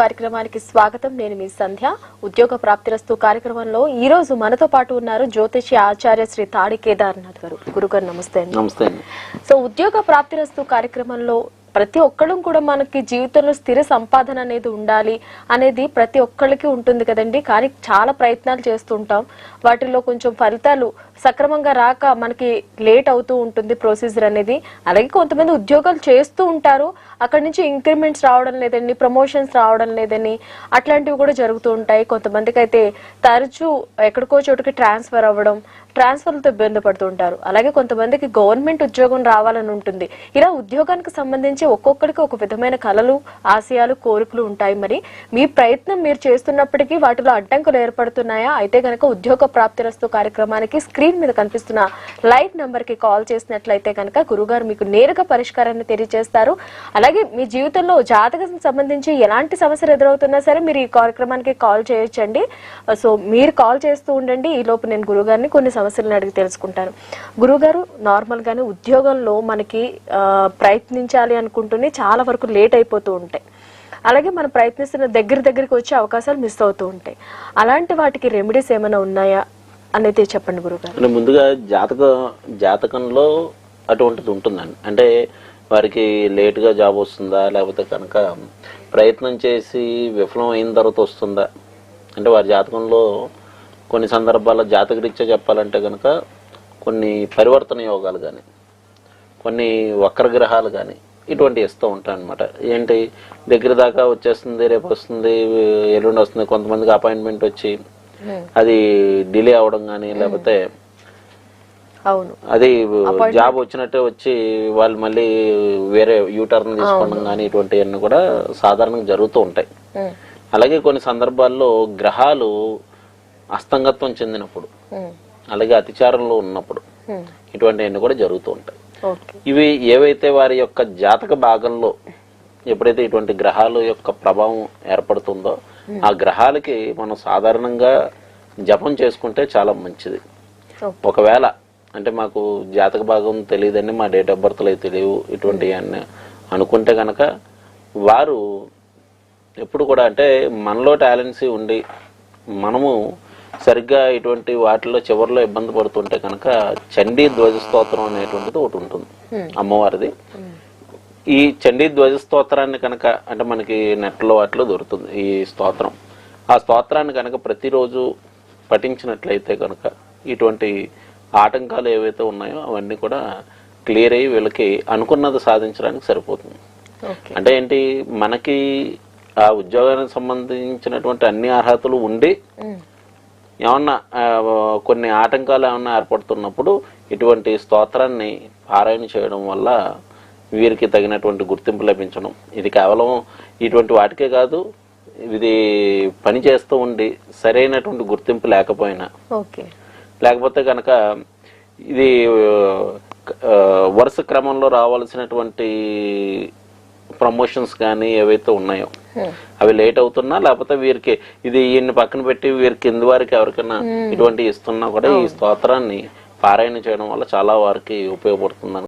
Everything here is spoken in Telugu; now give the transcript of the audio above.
కార్యక్రమానికి స్వాగతం. నేను మీ సంధ్య. ఉద్యోగ ప్రాప్తిరస్తు కార్యక్రమంలో ఈ రోజు మనతో పాటు ఉన్నారు జ్యోతిషి ఆచార్య శ్రీ తాడి కేదార్నాథ్ గారు. గురుగారు నమస్తే అండి. నమస్తే సో ఉద్యోగ ప్రాప్తిరస్తు కార్యక్రమంలో ప్రతి ఒక్కళ్ళం కూడా మనకి జీవితంలో స్థిర సంపాదన అనేది ఉండాలి అనేది ప్రతి ఒక్కళ్ళకి ఉంటుంది కదండి. కానీ చాలా ప్రయత్నాలు చేస్తుంటాం వాటిలో కొంచెం ఫలితాలు సక్రమంగా రాక మనకి లేట్ అవుతూ ఉంటుంది ప్రొసీజర్ అనేది. అలాగే కొంతమంది ఉద్యోగాలు చేస్తూ ఉంటారు. అక్కడి నుంచి ఇంక్రిమెంట్స్ రావడం లేదని ప్రమోషన్స్ రావడం లేదని అట్లాంటివి కూడా జరుగుతూ ఉంటాయి. కొంతమందికి అయితే తరచూ ఎక్కడికో చోటుకి ట్రాన్స్ఫర్ అవ్వడం ట్రాన్స్ఫర్లతో ఇబ్బంది పడుతుంటారు అలాగే కొంతమందికి గవర్నమెంట్ ఉద్యోగం రావాలని ఉంటుంది. ఇలా ఉద్యోగానికి సంబంధించి ఒక్కొక్కరికి ఒక విధమైన కళలు ఆశయాలు కోరికలు ఉంటాయి. మరి మీ ప్రయత్నం మీరు చేస్తున్నప్పటికీ వాటిలో అడ్డంకులు ఏర్పడుతున్నాయా? అయితే కనుక ఉద్యోగ ప్రాప్తిరస్తు కార్యక్రమానికి స్క్రీన్ మీద కనిపిస్తున్న లైట్ నెంబర్కి కాల్ చేసినట్లయితే కనుక గురుగారు మీకు నేరుగా పరిష్కారాన్ని తెలియజేస్తారు. అలాగే మీ జీవితంలో జాతకం సంబంధించి ఎలాంటి సమస్యలు ఎదురవుతున్నా సరే మీరు ఈ కార్యక్రమానికి కాల్ చేయొచ్చండి. సో మీరు కాల్ చేస్తూ ఉండండి. ఈ లోపు నేను గురుగారిని కొన్ని సమస్యలను అడిగి తెలుసుకుంటాను. గురుగారు నార్మల్ గానే ఉద్యోగంలో మనకి ప్రయత్నించాలి అనుకుంటూనే చాలా వరకు లేట్ అయిపోతూ ఉంటాయి. అలాగే మనం ప్రయత్నిస్తున్న దగ్గర దగ్గరికి వచ్చే అవకాశాలు మిస్ అవుతూ ఉంటాయి. అలాంటి వాటికి రెమెడీస్ ఏమైనా ఉన్నాయా? అనేది చెప్పండి గురుగారు. ముందుగా జాతక జాతకంలో అటువంటిది ఉంటుందండి. అంటే వారికి లేటుగా జాబ్ వస్తుందా? లేకపోతే కనుక ప్రయత్నం చేసి విఫలం అయిన తర్వాత వస్తుందా? అంటే వారి జాతకంలో కొన్ని సందర్భాల్లో జాతకరీత్యా చెప్పాలంటే కనుక కొన్ని పరివర్తన యోగాలు కానీ కొన్ని వక్రగ్రహాలు కానీ ఇటువంటి ఇస్తూ ఉంటాయి అనమాట ఏంటి? దగ్గర దాకా వచ్చేస్తుంది రేపు వస్తుంది ఎల్లుండి వస్తుంది కొంతమందికి అపాయింట్మెంట్ వచ్చి అది డిలే అవడం కానీ లేకపోతే అది జాబ్ వచ్చినట్టే వచ్చి వాళ్ళు మళ్ళీ వేరే యూటర్న్ తీసుకోవడం కానీ ఇటువంటివన్నీ కూడా సాధారణంగా జరుగుతూ ఉంటాయి. అలాగే కొన్ని సందర్భాల్లో గ్రహాలు అస్తంగత్వం చెందినప్పుడు అలాగే అతిచారంలో ఉన్నప్పుడు ఇటువంటివన్నీ కూడా జరుగుతూ ఉంటాయి. ఇవి ఏవైతే వారి యొక్క జాతక భాగంలో ఎప్పుడైతే ఇటువంటి గ్రహాల యొక్క ప్రభావం ఏర్పడుతుందో ఆ గ్రహాలకి మనం సాధారణంగా జపం చేసుకుంటే చాలా మంచిది. ఒకవేళ అంటే మాకు జాతక భాగం తెలియదండి మా డేట్ ఆఫ్ బర్త్లు అయితే తెలియవు ఇటువంటి అన్ని. అనుకుంటే కనుక వారు ఎప్పుడు కూడా అంటే మనలో టాలెన్సీ ఉండి మనము సరిగ్గా ఇటువంటి వాటిలో చివరిలో ఇబ్బంది పడుతుంటే కనుక చండీ ధ్వజ స్తోత్రం అనేటువంటిది ఒకటి ఉంటుంది. అమ్మవారిది. ఈ చండీ ధ్వజ స్తోత్రాన్ని కనుక అంటే మనకి నెట్లో వాటిలో దొరుకుతుంది ఈ స్తోత్రం. ఆ స్తోత్రాన్ని కనుక ప్రతిరోజు పఠించినట్లయితే కనుక ఇటువంటి ఆటంకాలు ఏవైతే ఉన్నాయో అవన్నీ కూడా క్లియర్ అయ్యి వీళ్ళకి అనుకున్నది సాధించడానికి సరిపోతుంది. అంటే ఏంటి? మనకి ఆ ఉద్యోగానికి సంబంధించినటువంటి అన్ని అర్హతలు ఉండి ఏమన్నా కొన్ని ఆటంకాలు ఏమన్నా ఏర్పడుతున్నప్పుడు ఇటువంటి స్తోత్రాన్ని పారాయణ చేయడం వల్ల వీరికి తగినటువంటి గుర్తింపు లభించడం. ఇది కేవలం ఇటువంటి వాటికే కాదు ఇది పని చేస్తూ ఉండి సరైనటువంటి గుర్తింపు లేకపోయినా ఓకే. లేకపోతే కనుక ఇది వరుస క్రమంలో రావాల్సినటువంటి ప్రమోషన్స్ కానీ ఏవైతే ఉన్నాయో ఉమ్, అవి లేట్ అవుతున్నా లేకపోతే వీరికి ఇది ఈయన్ని పక్కన పెట్టి వీరి కింద వారికి ఎవరికైనా ఇటువంటి ఇస్తున్నా కూడా ఈ స్తోత్రాన్ని పారాయణ చేయడం వల్ల చాలా వారికి ఉపయోగపడుతుందని